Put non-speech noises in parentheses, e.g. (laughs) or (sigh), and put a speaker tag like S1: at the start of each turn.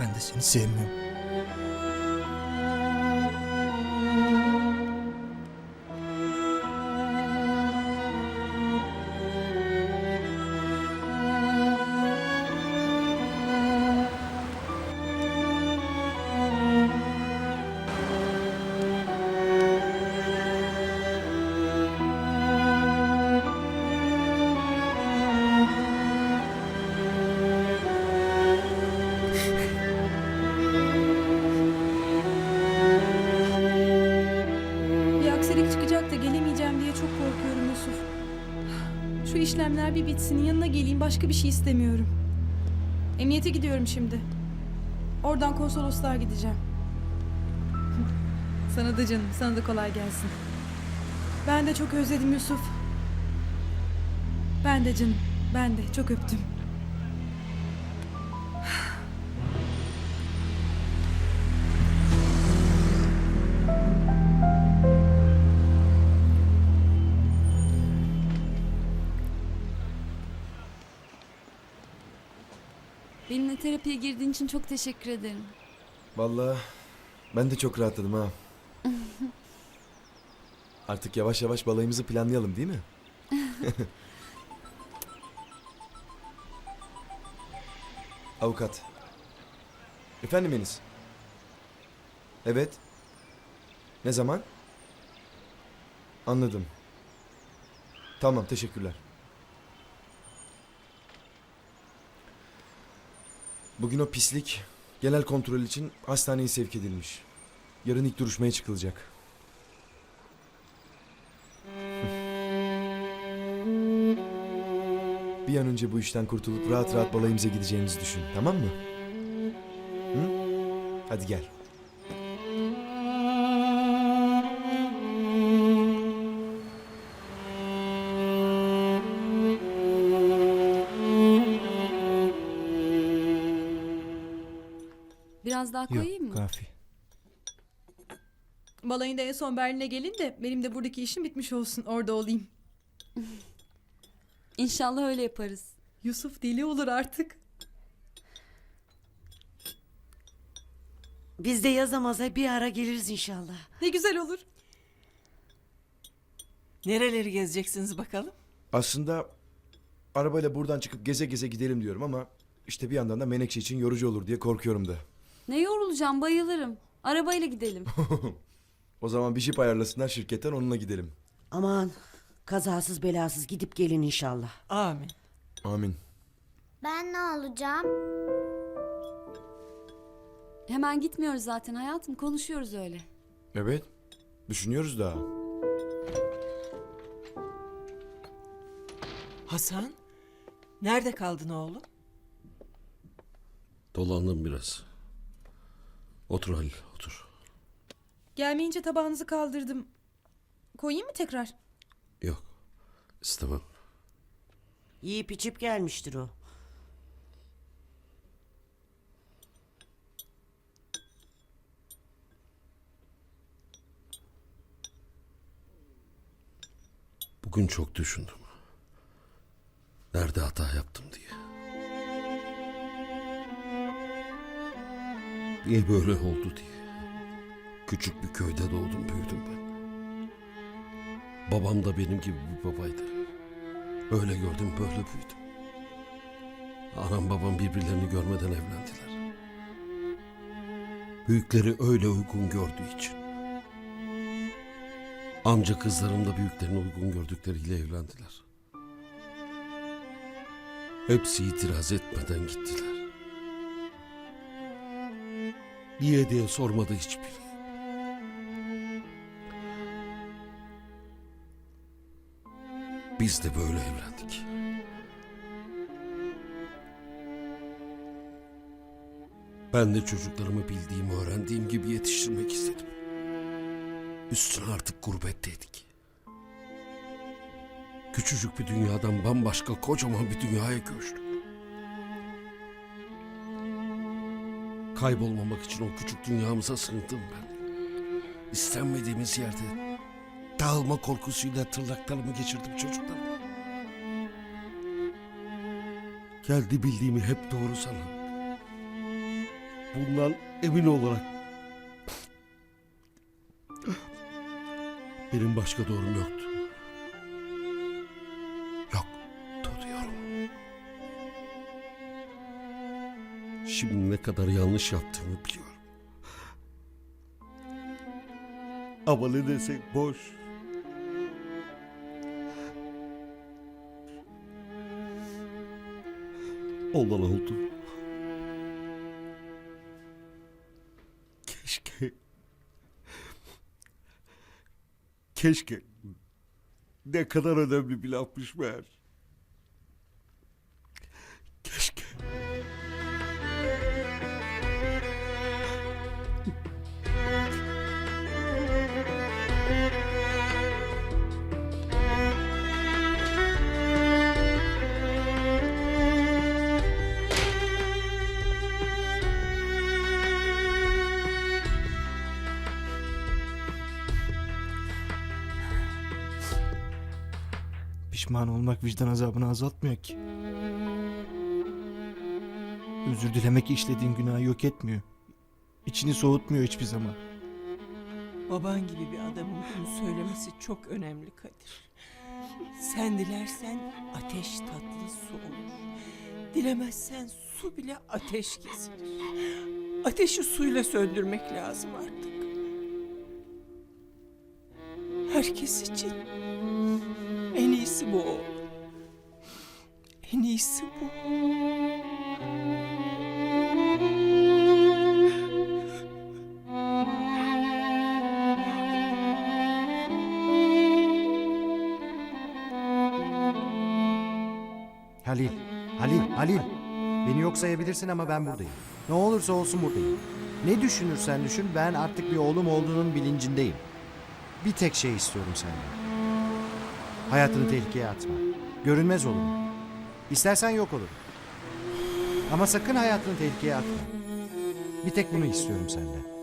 S1: Ben de seni sevmiyorum.
S2: İşlemler bir bitsin yanına geleyim başka bir şey istemiyorum. Emniyete gidiyorum şimdi. Oradan konsolosluğa gideceğim. (laughs) Sana da canım, sana da kolay gelsin. Ben de çok özledim Yusuf. Ben de canım, ben de çok öptüm.
S3: Terapiye girdiğin için çok teşekkür ederim.
S4: Vallahi ben de çok rahatladım ha. (laughs) Artık yavaş yavaş balayımızı planlayalım değil mi? (laughs) Avukat. Efendim Enis? Evet. Ne zaman? Anladım. Tamam teşekkürler. Bugün o pislik genel kontrol için hastaneye sevk edilmiş. Yarın ilk duruşmaya çıkılacak. Bir an önce bu işten kurtulup rahat rahat balayımıza gideceğimizi düşün. Tamam mı? Hı? Hadi gel.
S3: Biraz daha koyayım
S1: Yok
S3: mı?
S1: kafi.
S2: Balayında en son Berlin'e gelin de benim de buradaki işim bitmiş olsun. Orada olayım. (laughs)
S3: İnşallah öyle yaparız.
S2: Yusuf deli olur artık.
S5: Biz de yazamaza bir ara geliriz inşallah.
S2: Ne güzel olur.
S6: Nereleri gezeceksiniz bakalım?
S4: Aslında arabayla buradan çıkıp geze geze gidelim diyorum ama işte bir yandan da Menekşe için yorucu olur diye korkuyorum da.
S3: Ne yorulacağım bayılırım. Arabayla gidelim. (laughs)
S4: O zaman bir jip ayarlasınlar şirketten onunla gidelim.
S5: Aman kazasız belasız gidip gelin inşallah.
S6: Amin.
S4: Amin.
S7: Ben ne olacağım?
S3: Hemen gitmiyoruz zaten hayatım. Konuşuyoruz öyle.
S4: Evet. Düşünüyoruz daha.
S6: Hasan, nerede kaldın oğlum?
S8: Dolandım biraz. Otur Halil, otur.
S2: Gelmeyince tabağınızı kaldırdım. Koyayım mı tekrar?
S8: Yok, istemem.
S5: Yiyip içip gelmiştir o.
S8: Bugün çok düşündüm. Nerede hata yaptım diye. Niye böyle oldu diye. Küçük bir köyde doğdum büyüdüm ben. Babam da benim gibi bir babaydı. Öyle gördüm böyle büyüdüm. Anam babam birbirlerini görmeden evlendiler. Büyükleri öyle uygun gördüğü için. Amca kızlarım da büyüklerini uygun gördükleriyle evlendiler. Hepsi itiraz etmeden gittiler. Niye diye sormadı hiçbiri. Biz de böyle evlendik. Ben de çocuklarımı bildiğim, öğrendiğim gibi yetiştirmek istedim. Üstüne artık gurbetteydik. Küçücük bir dünyadan bambaşka kocaman bir dünyaya göçtük. Kaybolmamak için o küçük dünyamıza sığındım ben. İstenmediğimiz yerde dağılma korkusuyla tırnaklarımı geçirdim çocuklarıma. Geldi bildiğimi hep doğru sanan. bundan emin olarak benim başka doğrum yoktu. Şimdi ne kadar yanlış yaptığımı biliyorum. Ama ne desek boş. Olan oldu. Keşke... Keşke... Ne kadar önemli bir lafmış meğer.
S1: Pişman olmak vicdan azabını azaltmıyor ki. Özür dilemek işlediğin günahı yok etmiyor. İçini soğutmuyor hiçbir zaman.
S6: Baban gibi bir adamın bunu söylemesi çok önemli Kadir. Sen dilersen ateş tatlı su olur. Dilemezsen su bile ateş kesilir. Ateşi suyla söndürmek lazım artık. Herkes için en iyisi bu oğlum. En iyisi bu.
S9: Halil, Halil, Halil. Beni yok sayabilirsin ama ben buradayım. Ne olursa olsun buradayım. Ne düşünürsen düşün ben artık bir oğlum olduğunun bilincindeyim. Bir tek şey istiyorum senden. Hayatını tehlikeye atma. Görünmez olurum. İstersen yok olurum. Ama sakın hayatını tehlikeye atma. Bir tek bunu istiyorum senden.